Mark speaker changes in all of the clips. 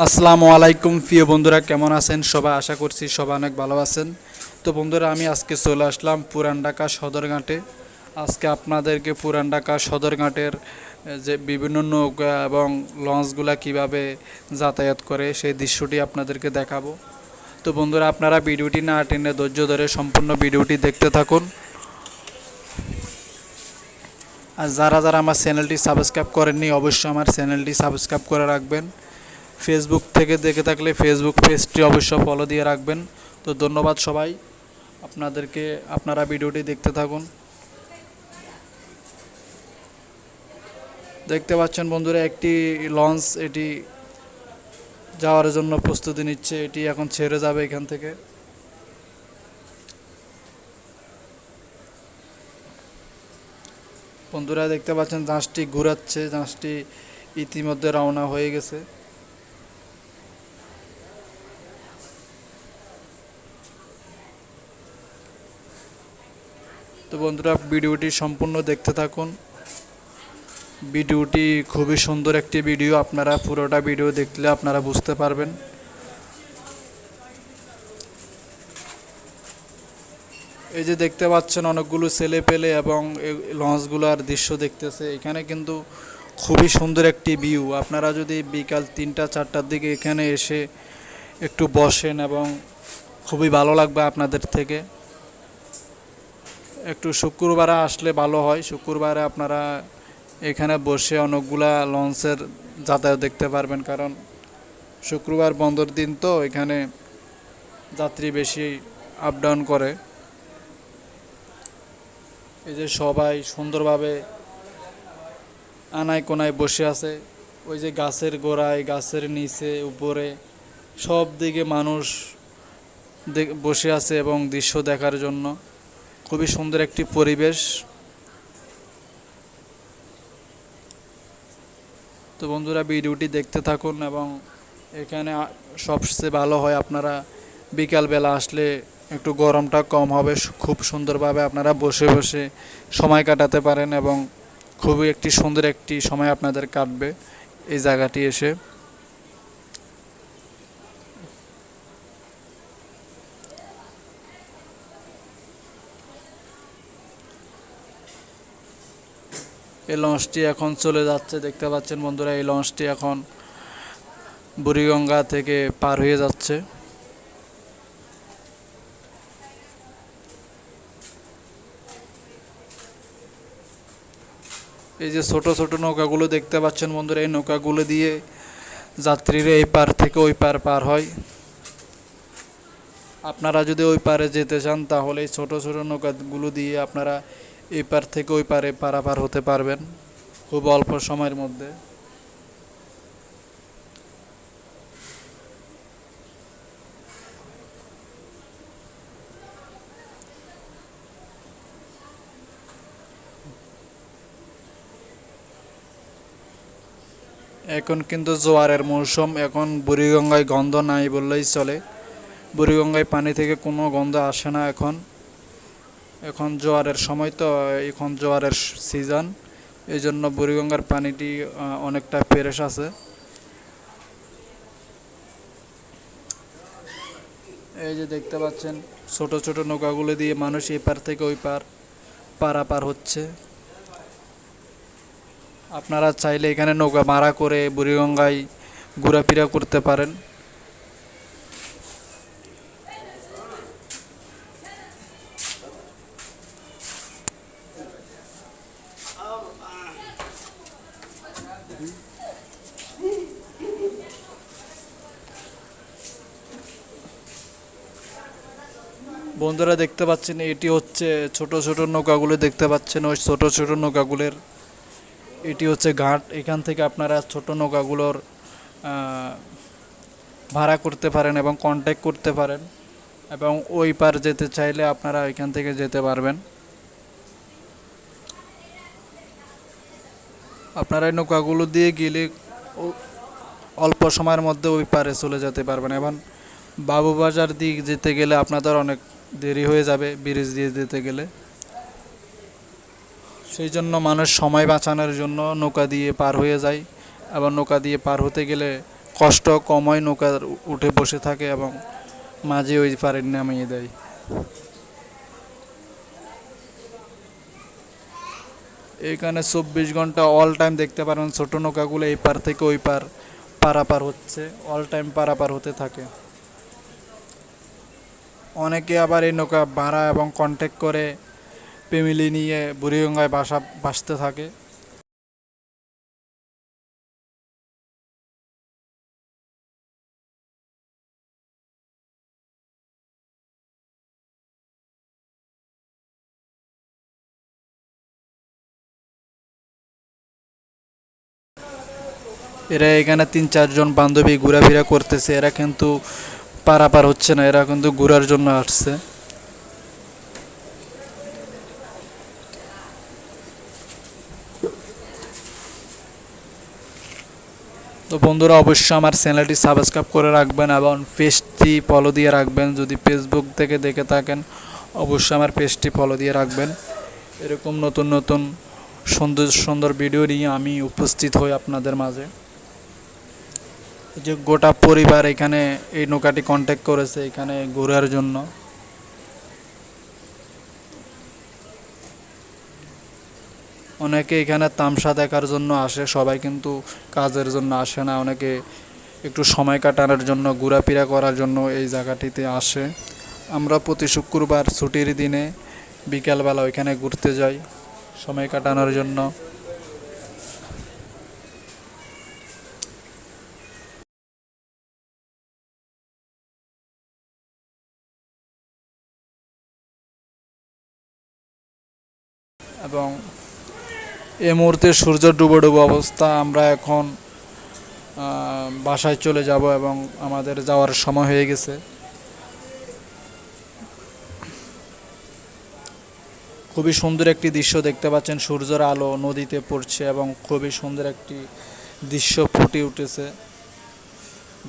Speaker 1: আসসালামু আলাইকুম, প্রিয় বন্ধুরা, কেমন আছেন? সবাই আশা করছি সবাই অনেক ভালো আছেন। তো বন্ধুরা, আমি আজকে চলে আসলাম পুরান ঢাকা সদরঘাটে আজকে আপনাদেরকে পুরান ঢাকা সদরঘাটের যে বিভিন্ন নৌকা এবং লঞ্চগুলা কীভাবে যাতায়াত করে, সেই দৃশ্যটি আপনাদেরকে দেখাবো। তো বন্ধুরা, আপনারা ভিডিওটি না টেনে ধৈর্য ধরে সম্পূর্ণ ভিডিওটি দেখতে থাকুন। আর যারা যারা আমার চ্যানেলটি সাবস্ক্রাইব করেননি, অবশ্যই আমার চ্যানেলটি সাবস্ক্রাইব করে রাখবেন। ফেসবুক থেকে দেখে থাকলে ফেসবুক পেজটি অবশ্যই ফলো দিয়ে রাখবেন। তো ধন্যবাদ সবাই। আপনাদেরকে, আপনারা ভিডিওটি দেখতে থাকুন। দেখতে পাচ্ছেন বন্ধুরা, একটি লঞ্চ এটি যাওয়ার জন্য প্রস্তুতি নিচ্ছে। এটি এখন ছেড়ে যাবে এখান থেকে। বন্ধুরা, দেখতে পাচ্ছেন, জাহাজটি ঘুরাচ্ছে। জাহাজটি ইতিমধ্যে রওনা হয়ে গেছে। তো বন্ধুরা, ভিডিওটি সম্পূর্ণ দেখতে থাকুন। ভিডিওটি খুবই সুন্দর একটি ভিডিও। আপনারা পুরোটা ভিডিও দেখলে আপনারা বুঝতে পারবেন। এই যে দেখতে পাচ্ছেন, অনেকগুলো ছেলে পেলে এবং লঞ্চগুলোর দৃশ্য দেখতেছে। এখানে কিন্তু খুবই সুন্দর একটি ভিউ। আপনারা যদি বিকাল তিনটা, চারটার দিকে এখানে এসে একটু বসেন এবং খুবই ভালো লাগবে আপনাদের থেকে। একটু শুক্রবারে আসলে ভালো হয়। শুক্রবারে আপনারা এখানে বসে অনেকগুলা লঞ্চের যাতায়াত দেখতে পারবেন কারণ শুক্রবার বন্ধর দিন তো এখানে যাত্রী বেশি আপ ডাউন করে। এই যে সবাই সুন্দরভাবে আনায় কোনায় বসে আছে। ওই যে গাছের গোড়ায়, গাছের নিচে, উপরে সব দিকে মানুষ বসে আছে এবং দৃশ্য দেখার জন্য। খুবই সুন্দর একটি পরিবেশ। তো বন্ধুরা, ভিডিওটি দেখতে থাকুন এবং এখানে সবচেয়ে ভালো হয় আপনারা বিকালবেলা আসলে একটু গরমটা কম হবে খুব সুন্দরভাবে আপনারা বসে বসে সময় কাটাতে পারেন এবং খুবই একটি সুন্দর একটি সময় আপনাদের কাটবে এই জায়গাটি এসে। এই লঞ্চটি এখন চলে যাচ্ছে। দেখতে পাচ্ছেন বন্ধুরা, এই লঞ্চটি এখন বুড়িগঙ্গা থেকে পার হয়ে যাচ্ছে। এই যে ছোট ছোট নৌকাগুলো দেখতে পাচ্ছেন বন্ধুরা, এই নৌকাগুলো দিয়ে যাত্রীরা এই পার থেকে ওই পার পার হয়। আপনারা যদি ওই পারে যেতে চান, তাহলে এই ছোট ছোট নৌকাগুলো দিয়ে আপনারা এই পার থেকে ওই পারে পারাপার হতে পারবেন খুব অল্প সময়ের মধ্যে। এখন কিন্তু জোয়ারের মৌসুম, এখন বুড়িগঙ্গায় গন্ধ নাই বললেই চলে। বুড়িগঙ্গায় পানি থেকে কোনো গন্ধ আসে না এখন। এখন জোয়ারের সময় তো, এখন জোয়ারের সিজন এই জন্য বুড়িগঙ্গার পানিটি অনেকটা ফ্রেশ আছে। এই যে দেখতে পাচ্ছেন, ছোট ছোট নৌকাগুলো দিয়ে মানুষ এই পার থেকে ওই পার পারাপার হচ্ছে। আপনারা চাইলে এখানে নৌকা ভাড়া করে বুড়িগঙ্গায় ঘোরাফেরা করতে পারেন। বন্ধুরা দেখতে পাচ্ছেন, এটি হচ্ছে ছোট ছোট নৌকাগুলো দেখতে পাচ্ছেন, ওই ছোট ছোট নৌকাগুলোর, এটি হচ্ছে ঘাট। এখান থেকে আপনারা ছোট নৌকাগুলোর ভাড়া করতে পারেন এবং কন্ট্যাক্ট করতে পারেন এবং ওই পার যেতে চাইলে আপনারা এখান থেকে যেতে পারবেন। আপনারা এই নৌকাগুলো দিয়ে গেলে অল্প সময়ের মধ্যে ওই পারে চলে যেতে পারবেন। এবং বাবুবাজার দিক যেতে গেলে আপনাদের অনেক দেরি হয়ে যাবে ব্রিজ দিয়ে যেতে গেলে। সেই জন্য মানুষ সময় বাঁচানোর জন্য নৌকা দিয়ে পার হয়ে যায় আবার নৌকা দিয়ে পার হতে গেলে কষ্ট কমই নৌকা উঠে বসে থাকে এবং মাঝে ওই পারে নামিয়ে দেয়। এখানে চব্বিশ ঘণ্টা অল টাইম দেখতে পারেন, ছোটো নৌকাগুলো এই পার থেকে ওই পার পারাপার হচ্ছে অল টাইম পারাপার হতে থাকে। অনেকে আবার এই নৌকা ভাড়া এবং কন্ট্যাক্ট করে ফ্যামিলি নিয়ে বুড়িগঙ্গায় বাসা, বাসতে থাকে। এরা এখানে তিন, চারজন বান্ধবী ঘোরাফেরা করতেছে, এরা কিন্তু পারাপার হচ্ছে না, এরা কিন্তু ঘোরার জন্য আসছে। তো বন্ধুরা, অবশ্যই আমার চ্যানেলটি সাবস্ক্রাইব করে রাখবেন এবং পেজটি ফলো দিয়ে রাখবেন। যদি ফেসবুক থেকে দেখে থাকেন, অবশ্যই আমার পেজটি ফলো দিয়ে রাখবেন। এরকম নতুন নতুন সুন্দর সুন্দর ভিডিও নিয়ে আমি উপস্থিত হই আপনাদের মাঝে। যে গোটা পরিবার এখানে এই নৌকাটি কন্ট্যাক্ট করেছে এখানে ঘোরার জন্য। অনেকে এখানে তামসা দেখার জন্য আসে, সবাই কিন্তু কাজের জন্য আসে না। অনেকে একটু সময় কাটানোর জন্য, ঘোরাফেরা করার জন্য এই জায়গাটিতে আসে। আমরা প্রতি শুক্রবার ছুটির দিনে বিকালবেলা ওইখানে ঘুরতে যাই সময় কাটানোর জন্য। এবং এ মুহূর্তে সূর্য ডুবো ডুবো অবস্থা, আমরা এখন বাসায় চলে যাব এবং আমাদের যাওয়ার সময় হয়ে গেছে। খুবই সুন্দর একটি দৃশ্য দেখতে পাচ্ছেন, সূর্যের আলো নদীতে পড়ছে এবং খুবই সুন্দর একটি দৃশ্য ফুটে উঠেছে।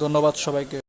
Speaker 1: ধন্যবাদ সবাইকে।